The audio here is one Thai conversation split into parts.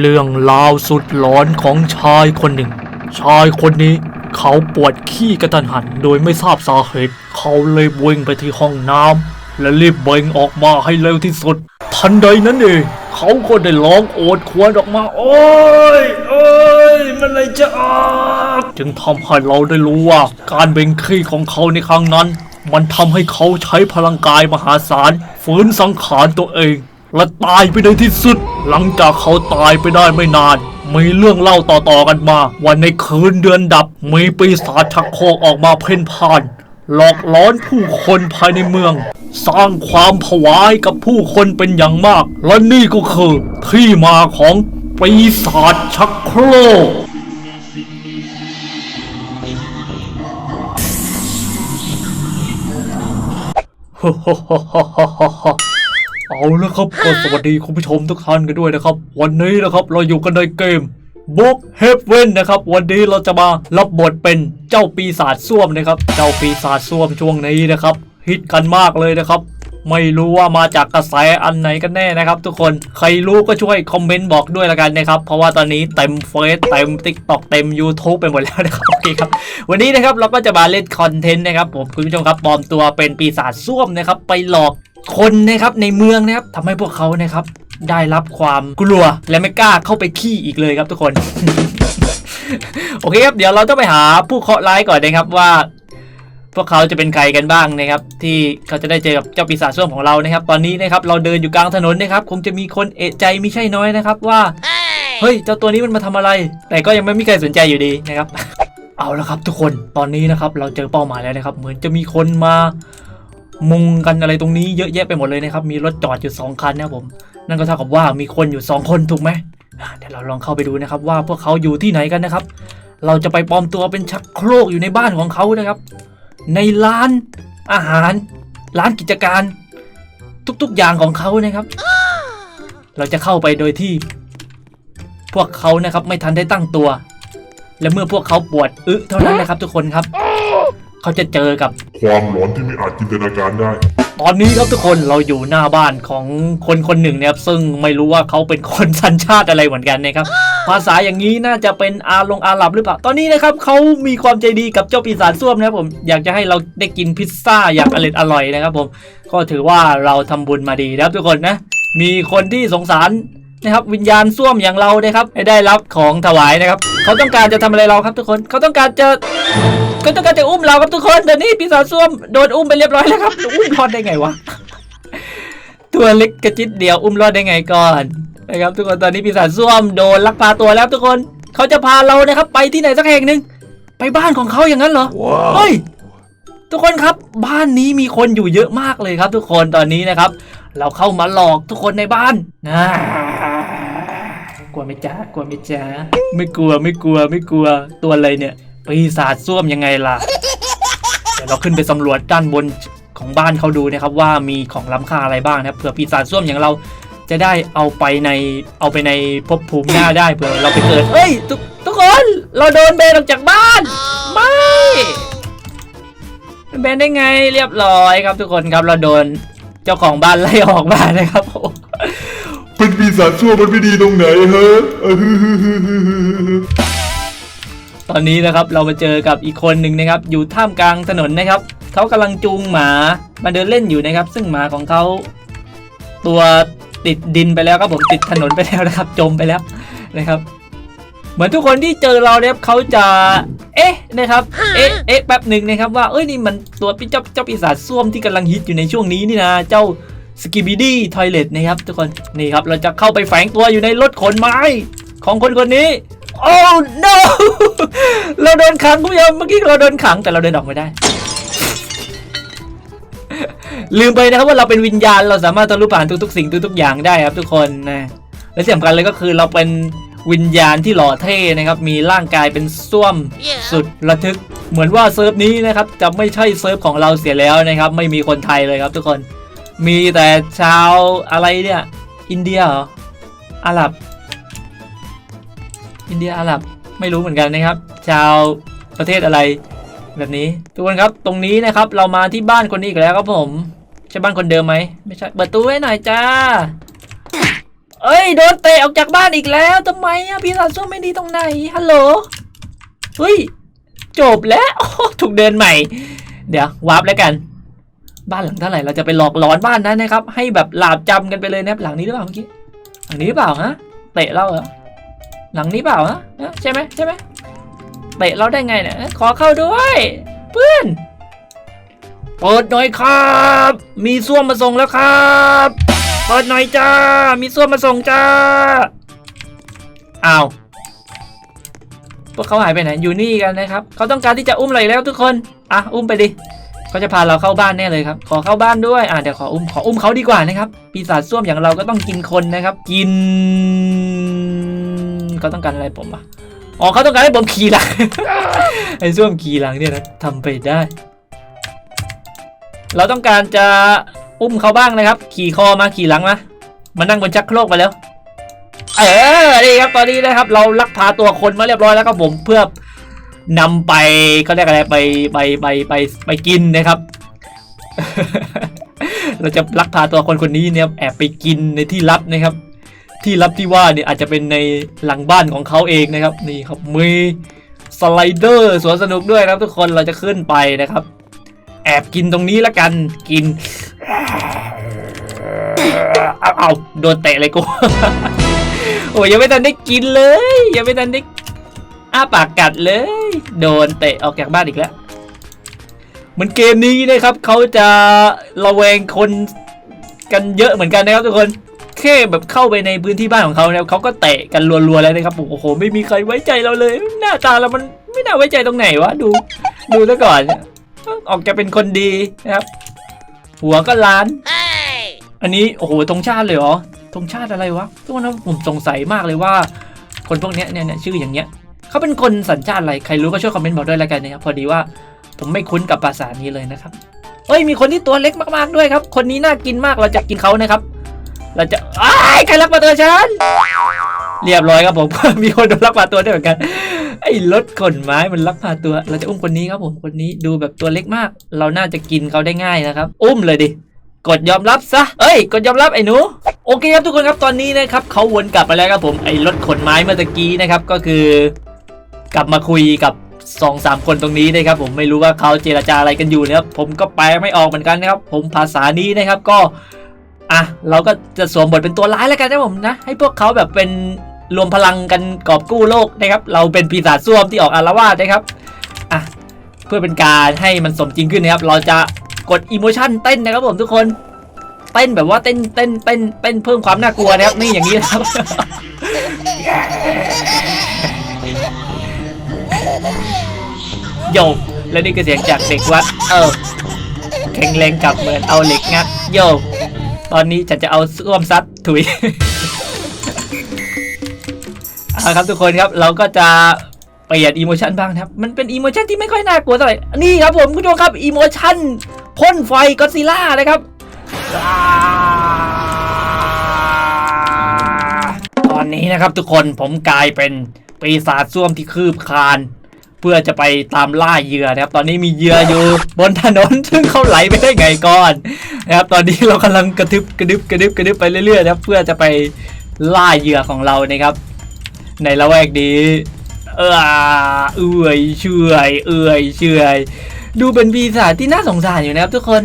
เรื่องราวสุดหลอนของชายคนหนึ่ง ชายคนนี้เขาปวดขี้กระทันหันโดยไม่ทราบสาเหตุ เขาเลยวิ่งไปที่ห้องน้ำและรีบเบ่งออกมาให้เร็วที่สุด ทันใดนั้นเอง เขาก็ได้ร้องโอดควญออกมา โอ้ยโอ้ยมันอะไรจะออกจึงทำให้เราได้รู้ว่า การเบ่งขี้ของเขาในครั้งนั้น มันทำให้เขาใช้พลังกายมหาศาลฝืนสังขารตัวเอง และตายไปในที่สุด หลังจากเขาตายไปได้ไม่นานมีเรื่องเล่าต่อๆกันมา ว่าในคืนเดือนดับ มีปีศาจชักโครกออกมาเพ่นพ่าน หลอกล้อนผู้คนภายในเมือง สร้างความผวาให้กับผู้คนเป็นอย่างมาก และนี่ก็คือที่มาของปีศาจชักโครก เอาละครับก็สวัสดีคุณผู้ชมทุกท่านกันด้วยนะครับ วันนี้นะครับเราอยู่กันในเกม Book Heaven นะครับ วันนี้เราจะมารับบทเป็นเจ้าปีศาจส้วมนะครับ เจ้าปีศาจส้วมช่วงนี้นะครับฮิตกันมากเลยนะครับ ไม่รู้ว่ามาจากกระแสอันไหนกันแน่นะครับ ทุกคนใครรู้ก็ช่วยคอมเมนต์บอกด้วยละกันนะครับ เพราะว่าตอนนี้เต็มเฟซเต็ม t ิ k t o k เต็ม YouTube ไปหมดแล้วนะครับโอเคครับวันนี้นะครับเราก็จะมาเล่นคอนเทนต์นะครับผมคุณผู้ชมครับปลอมตัวเป็นปีศาจส้วมนะครับไปหลอก คนนะครับในเมืองนะครับทำให้พวกเขานะครับได้รับความกลัวและไม่กล้าเข้าไปขี้อีกเลยครับทุกคน โอเคครับเดี๋ยวเราต้องไปหาผู้เคราะห์ร้ายก่อนนะครับว่า พวกเขาจะเป็นใครกันบ้างนะครับ ที่เขาจะได้เจอกับเจ้าปีศาจส้วมของเรานะครับ ตอนนี้นะครับเราเดินอยู่กลางถนนนะครับ คงจะมีคนเอะใจไม่ใช่น้อยนะครับว่าเฮ้ยเจ้าตัวนี้มันมาทำอะไร แต่ก็ยังไม่มีใครสนใจอยู่ดีนะครับ เอาละครับทุกคนตอนนี้นะครับเราเจอเป้าหมายแล้วนะครับ เหมือนจะมีคนมา มุงกันอะไรตรงนี้เยอะแยะไปหมดเลยนะครับ มีรถจอดอยู่สองคันนะครับผม นั่นก็เท่ากับว่ามีคนอยู่สองคนถูกไหมเดี๋ยวเราลองเข้าไปดูนะครับ ว่าพวกเขาอยู่ที่ไหนกันนะครับ เราจะไปปลอมตัวเป็นชักโครกอยู่ในบ้านของเขานะครับ ในร้านอาหาร ร้านกิจการ ทุกๆอย่างของเขานะครับ เราจะเข้าไปโดยที่ พวกเขานะครับไม่ทันได้ตั้งตัว และเมื่อพวกเขาปวดอึเท่านั้นนะครับทุกคนครับ เขาจะเจอกับความหลอนที่ไม่อาจจินตนาการได้ ตอนนี้ครับทุกคนเราอยู่หน้าบ้านของคนคนหนึ่งนะครับซึ่งไม่รู้ว่าเขาเป็นคนสัญชาติอะไรเหมือนกันนะครับภาษาอย่างนี้น่าจะเป็นอาลงอาหรับหรือเปล่า ตอนนี้นะครับเขามีความใจดีกับเจ้าปีศาจส้วมนะครับผมอยากจะให้เราได้กินพิซซ่าอย่างอร่อยอร่อยนะครับผมก็ถือว่าเราทำบุญมาดีนะครับทุกคนนะ มีคนที่สงสารนะครับวิญญาณส้วมอย่างเรานะครับให้ได้รับของถวายนะครับ เขาต้องการจะทำอะไรเราครับทุกคนเขาต้องการจะ ก็ต้องการจะอุ้มเราครับทุกคนแต่นี่ปีศาจส้วมโดนอุ้มไปเรียบร้อยแล้วครับอุ้มรอดได้ไงวะตัวเล็กกระจิตเดียวอุ้มรอดได้ไงก่อนนะครับทุกคนตอนนี้ปีศาจส้วมโดนลักพาตัวแล้วทุกคนเขาจะพาเรานะครับไปที่ไหนสักแห่งหนึ่งไปบ้านของเขาอย่างนั้นเหรอเฮ้ยทุกคนครับบ้านนี้มีคนอยู่เยอะมากเลยครับ ทุกคนตอนนี้นะครับ เราเข้ามาหลอกทุกคนในบ้านนะกลัวไหม่จ้ากลัวไหม่จ้าไม่กลัวไม่กลัวไม่กลัวตัวอะไรเนี่ย ปีศาจส้วมยังไงล่ะ เดี๋ยวเราขึ้นไปสำรวจด้านบนของบ้านเขาดูนะครับว่ามีของล้ำค่าอะไรบ้างนะครับเผื่อปีศาจส้วมอย่างเราจะได้เอาไปในเอาไปในภพภูมิหน้าได้เผื่อเราไปเกิดเฮ้ยทุกทุกคนเราโดนเบนออกจากบ้าน ไม่เบนได้ไงเรียบร้อยครับทุกคนครับเราโดนเจ้าของบ้านไล่ออกมานะครับผมเป็นปีศาจชั่วมันไม่ดีตรงไหนฮะ ตอนนี้นะครับเรามาเจอกับอีกคนหนึ่งนะครับ อยู่ท่ามกลางถนนนะครับเขากำลังจูงหมามาเดินเล่นอยู่นะครับ ซึ่งหมาของเขาตัวติดดินไปแล้วครับผมติดถนนไปแล้วนะครับ จมไปแล้วนะครับ เหมือนทุกคนที่เจอเราเนี่ยเขาจะ เอ๊ะนะครับ เอ๊ะเอ๊ะแป๊บหนึ่งนะครับ ว่าเอ้ยนี่มันตัวเจ้าเจ้าปีศาจส้วมที่กำลังฮิตอยู่ในช่วงนี้นี่นะเจ้าสกิบิดี้ทอยเลตนะครับ ทุกคนนี่ครับเราจะเข้าไปแฝงตัวอยู่ในรถขนไม้ของคนคนนี้ โอ้ no เราโดนขังคุณผู้ชมเมื่อกี้เราโดนขังแต่เราเดินออกไม่ได้ ลืมไปนะครับว่าเราเป็นวิญญาณเราสามารถทะลุผ่านทุกๆสิ่งทุกๆอย่างได้ครับ ทุกคนนะและที่สำคัญเลยก็คือเราเป็นวิญญาณที่หล่อเท่นะครับ มีร่างกายเป็นส้วมสุดระทึก เหมือนว่าเซิร์ฟนี้นะครับ จะไม่ใช่เซิร์ฟของเราเสียแล้วนะครับ ไม่มีคนไทยเลยครับ ทุกคน มีแต่ชาวอะไรเนี่ย อินเดียเหรออาหรับ อินเดียอาหรับไม่รู้เหมือนกันนะครับ ชาวประเทศอะไร แบบนี้ทุกคนครับตรงนี้นะครับเรามาที่บ้านคนนี้อีกแล้วครับผมใช่บ้านคนเดิมไหมไม่ใช่เปิดตู้ไว้หน่อยจ้าเอ้ยโดนเตะออกจากบ้านอีกแล้วทำไมอะปีศาจส้วมไม่ดีตรงไหนฮัลโหลเฮ้ยจบแล้วถูกเดินใหม่ เดี๋ยววาร์ปแล้วกัน บ้านหลังเท่าไหร่เราจะไปหลอกหลอนบ้านนั้นนะครับ ให้แบบหลาบจำกันไปเลยนะครับหลังนี้หรือเปล่าเมื่อกี้หลังนี้หรือเปล่าฮะเตะเราเหรอ หลังนี้เปล่าฮะใช่ไหมใช่ไหมเตะเราได้ไงเนี่ยขอเข้าด้วยเพื่อนเปิดหน่อยครับ มีส้วมมาส่งแล้วครับเปิดหน่อยจ้า มีส้วมมาส่งจ้าอ้าวพวกเขาหายไปไหนอยู่นี่กันนะครับเขาต้องการที่จะอุ้มเราอีกแล้วทุกคนอะอุ้มไปดิเขาจะพาเราเข้าบ้านแน่เลยครับ ขอเข้าบ้านด้วยอะเดี๋ยวขออุ้มขออุ้มเขาดีกว่านะครับปีศาจส้วมอย่างเราก็ต้องกินคนนะครับ กิน เขาต้องการอะไรผมอะอ๋อเขาต้องการให้ผมขี่หลัง ไอ้ส้วมขี่หลังเนี่ยนะทำไปได้ เราต้องการจะอุ้มเขาบ้างนะครับ ขี่คอมาขี่หลังมามานั่งบนชักโครกไปแล้ว เออนี่ครับตอนนี้นะครับ เราลักพาตัวคนมาเรียบร้อยแล้วครับผมเพื่อนำไปเขาเรียกอะไรไปไปไปไปไปกินนะครับ เราจะลักพาตัวคนคนนี้เนี่ยแอบไปกินในที่ลับนะครับ ที่ลับที่ว่าเนี่ยอาจจะเป็นในหลังบ้านของเขาเองนะครับนี่ครับมีสไลเดอร์สวนสนุกด้วยนะครับ ทุกคนเราจะขึ้นไปนะครับ แอบกินตรงนี้ละกันกินเอาเอาโดนเตะเลยกูโอ้ยยังไม่ทันได้กินเลยยังไม่ทันได้อ้าปากกัดเลย โดนเตะออกจากบ้านอีกแล้วเหมือนเกมนี้นะครับเขาจะระแวงคนกันเยอะเหมือนกันนะครับทุกคน แค่แบบเข้าไปในพื้นที่บ้านของเขาเนี่ยเขาก็เตะกันรัวๆแล้วนะครับโอ้โหไม่มีใครไว้ใจเราเลย หน้าตาเรามันไม่น่าไว้ใจตรงไหนวะดูดูซะก่อน ออกจะเป็นคนดีนะครับ หัวก็ล้าน อันนี้โอ้โหธงชาติเลยเหรอธงชาติอะไรวะทุกคนนะผมสงสัยมากเลยว่า คนพวกเนี้ยเนี่ยเนี่ยชื่ออย่างเงี้ยเขาเป็นคนสัญชาติอะไรใครรู้ก็ช่วยคอมเมนต์บอกด้วยแล้วกันนะครับพอดีว่าผมไม่คุ้นกับภาษานี้เลยนะครับเอ้ยมีคนที่ตัวเล็กมากๆด้วยครับ คนนี้น่ากินมากเราจะกินเขานะครับ เราจะอ้ายใครรักปลาตัวฉัน เรียบร้อยครับผม มีคนโดนลักพาตัวด้วยเหมือนกัน ไอ้รถขนไม้มันลักพาตัว เราจะอุ้มคนนี้ครับผม คนนี้ดูแบบตัวเล็กมาก เราน่าจะกินเขาได้ง่ายนะครับ อุ้มเลยดิ กดยอมรับซะ เอ้ย กดยอมรับไอ้หนูโอเคครับทุกคนครับตอนนี้นะครับเขาวนกลับมาแล้วครับผมไอ้รถขนไม้เมื่อตะกี้นะครับก็คือกลับมาคุยกับสองสามคนตรงนี้นะครับผมไม่รู้ว่าเขาเจรจาอะไรกันอยู่นะครับผมก็แปลไม่ออกเหมือนกันนะครับผมภาษานี้นะครับก็ อะเราก็จะสวมบทเป็นตัวร้ายแล้วกันนะผมนะ ให้พวกเขาแบบเป็นรวมพลังกันกอบกู้โลกนะครับ เราเป็นปีศาจส้วมที่ออกอารวาสนะครับอะเพื่อเป็นการให้มันสมจริงขึ้นนะครับ เราจะกดอิโมชันเต้นนะครับผมทุกคนเต้นแบบว่าเต้นเต้นเต้นเต้นเพิ่มความน่ากลัวนะครับนี่อย่างนี้นะครับโยกและนี่ก็เสียงจากเด็กวัด เออแข็งแรงกับเหมือนเอาเหล็กงัดโยก ตอนนี้ฉันจะเอาส้วมซัดถุยเอาครับทุกคนครับเราก็จะเปลี่ยนอีโมชันบ้างครับ มันเป็นอีโมชันที่ไม่ค่อยน่ากลัวเท่าไหร่นี่ครับผมคุณผู้ชมครับอีโมชันพ่นไฟก็ซิล่านะครับตอนนี้นะครับทุกคนผมกลายเป็นปีศาจส้วมที่คืบคลาน เพื่อจะไปตามล่าเหยื่อนะครับ ตอนนี้มีเหยื่ออยู่บนถนนซึ่งเขาไหลไปได้ไงก่อนนะครับ ตอนนี้เรากำลังกระทึบกระดึบกระดึบกระดึบไปเรื่อยๆนะครับ เพื่อจะไปล่าเหยื่อของเรานะครับ ในละแวกนี้เออเอื่อยเฉอยเอื่อยเฉอยดูเป็นปีศาจที่น่าสงสารอยู่นะครับทุกคน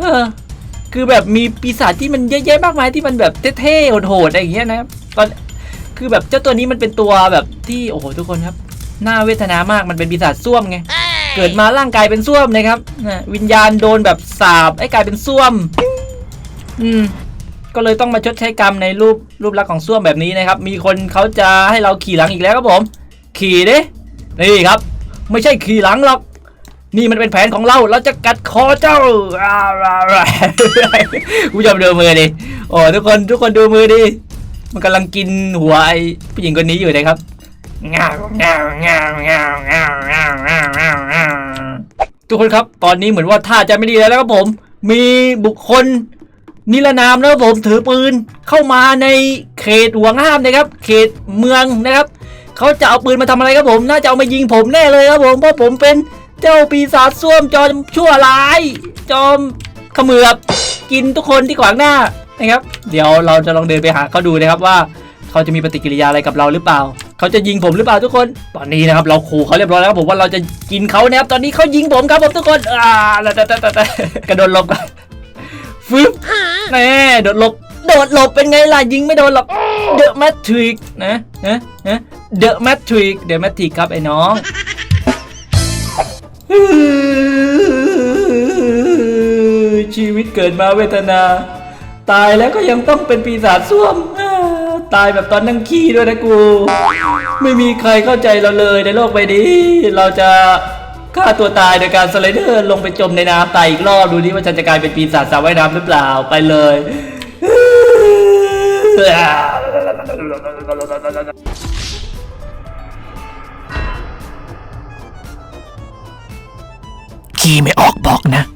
เออ คือแบบมีปีศาจที่มันเยอะแยะมากมายที่มันแบบเท่ๆโหดๆอะไรอย่างเงี้ยนะครับตอนคือแบบเจ้าตัวนี้มันเป็นตัวแบบที่โอ้โหทุกคนครับ น่าเวทนามากมันเป็นปีศาจส้วมไงเกิดมาร่างกายเป็นส้วมนะครับนะวิญญาณโดนแบบสาบไอ้กลายเป็นส้วม อืมก็เลยต้องมาชดใช้กรรมในรูปรูปลักษณ์ของส้วมแบบนี้นะครับ มีคนเขาจะให้เราขี่หลังอีกแล้วครับผม ขี่ดินี่ครับ ไม่ใช่ขี่หลังหรอกนี่มันเป็นแผนของเรา เราจะกัดคอเจ้าคุณผู้ชมดูมือดิโอ้ทุกคนทุกคนดูมือดิ มันกำลังกินหัวไอ้ผู้หญิงคนนี้อยู่นะครับ งาวงาวงาวงาวงาวงาวงาวงาวงาทุกคนครับ ตอนนี้เหมือนว่าท่าจะไม่ดีแล้วนะครับผม มีบุคคล นิรนามนะครับผมถือปืนเข้ามาในเขตห่วงห้ามนะครับ เขตเมืองนะครับ เขาจะเอาปืนมาทำอะไรครับผม น่าจะเอามายิงผมแน่เลยครับผม เพราะผมเป็นเจ้าปีศาจส้วมจอมชั่วร้าย จอมขมือบกินทุกคนที่ขวางหน้านะครับ เดี๋ยวเราจะลองเดินไปหาเขาดูนะครับว่า เขาจะมีปฏิกิริยาอะไรกับเราหรือเปล่า เขาจะยิงผมหรือเปล่าทุกคน ตอนนี้นะครับเราขู่เขาเรียบร้อยแล้วครับผมว่าเราจะกินเขานะครับตอนนี้เขายิงผมครับผมทุกคนอ่าแต่แต่แต่แต่กระโดดหลบฟึบแน่โดดหลบโดดหลบเป็นไงล่ะยิงไม่โดนหรอกเดอะแมทริกนะนะนะเดอะแมทริกเดอะแมทริกครับไอ้น้องชีวิตเกิดมาเวทนา ตายแล้วก็ยังต้องเป็นปีศาจส้วม ตายแบบตอนนั่งขี้ด้วยนะกู ไม่มีใครเข้าใจเราเลยในโลกใบนี้ เราจะฆ่าตัวตายโดยการสไลเดอร์ลงไปจมในน้ำตายอีกรอบดูดิว่าฉันจะกลายเป็นปีศาจสาวว่ายน้ำหรือเปล่าไปเลยขี้ไม่ออกบอกนะ